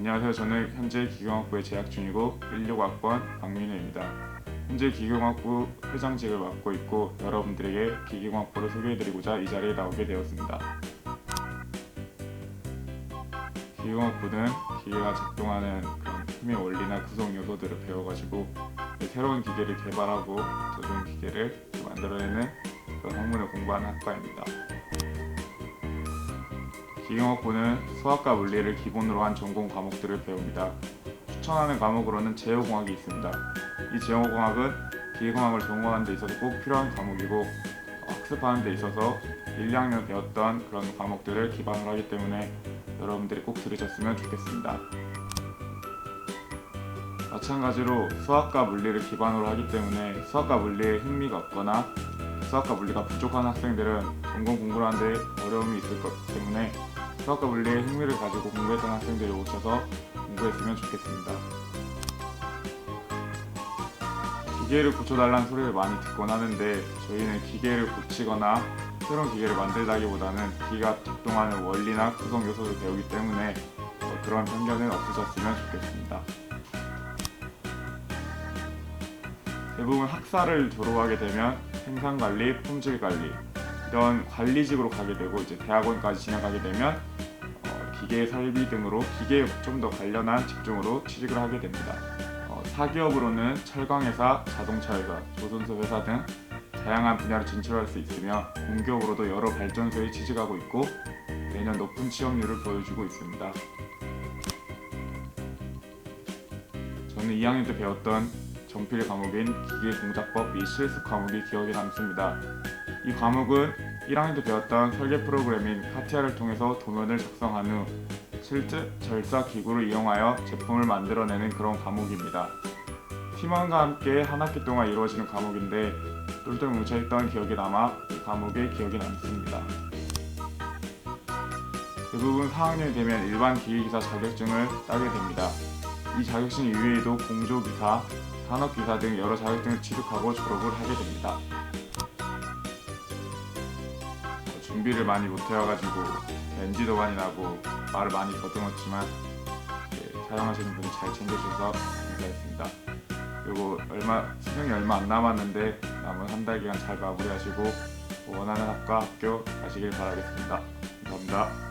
안녕하세요. 저는 현재 기경학부에 재학 중이고 16학번 박민우입니다. 현재 기경학부 회장직을 맡고 있고 여러분들에게 기경학부를 소개해드리고자 이 자리에 나오게 되었습니다. 기경학부는 기계가 작동하는 그런 힘의 원리나 구성 요소들을 배워가지고 새로운 기계를 개발하고 더 좋은 기계를 만들어내는 그런 학문을 공부하는 학과입니다. 기경학부는 수학과 물리를 기본으로 한 전공 과목들을 배웁니다. 추천하는 과목으로는 제어공학이 있습니다. 이 제어공학은 기계공학을 전공하는 데 있어서 꼭 필요한 과목이고 학습하는 데 있어서 1, 2학년 배웠던 그런 과목들을 기반으로 하기 때문에 여러분들이 꼭 들으셨으면 좋겠습니다. 마찬가지로 수학과 물리를 기반으로 하기 때문에 수학과 물리에 흥미가 없거나 수학과 물리가 부족한 학생들은 전공 공부를 하는데 어려움이 있을 것 때문에 수학과 물리에 흥미를 가지고 공부했던 학생들이 오셔서 공부했으면 좋겠습니다. 기계를 고쳐달라는 소리를 많이 듣곤 하는데 저희는 기계를 고치거나 새로운 기계를 만들다기보다는 기계가 작동하는 원리나 구성 요소를 배우기 때문에 어, 그런 편견은 없으셨으면 좋겠습니다. 대부분 학사를 졸업하게 되면 생산관리, 품질관리 이런 관리직으로 가게 되고 이제 대학원까지 진학하게 되면 어, 기계 설비 등으로 기계에 좀 더 관련한 직종으로 취직을 하게 됩니다. 어, 사기업으로는 철강회사, 자동차회사, 조선소 회사 등 다양한 분야로 진출할 수 있으며 공기업으로도 여러 발전소에 취직하고 있고 매년 높은 취업률을 보여주고 있습니다. 저는 2학년 때 배웠던 정필 과목인 기계공작법 및 실습 과목이 기억에 남습니다. 이 과목은 1학년 때 배웠던 설계 프로그램인 카티아를 통해서 도면을 작성한 후 실제 절사 기구를 이용하여 제품을 만들어내는 그런 과목입니다. 팀원과 함께 한 학기 동안 이루어지는 과목인데 똘똘 뭉쳐있던 기억이 남아 이 과목의 기억이 남습니다. 대부분 4학년이 되면 일반 기계기사 자격증을 따게 됩니다. 이 자격증 이외에도 공조기사, 산업기사 등 여러 자격증을 취득하고 졸업을 하게 됩니다. 준비를 많이 못해와가지고 NG도 많이 나고 말을 많이 더듬었지만 예, 촬영하시는 분이 잘 챙겨주셔서 감사했습니다. 그리고 얼마 수능이 얼마 안 남았는데 남은 한 달 기간 잘 마무리하시고 원하는 학과 학교 가시길 바라겠습니다. 감사합니다.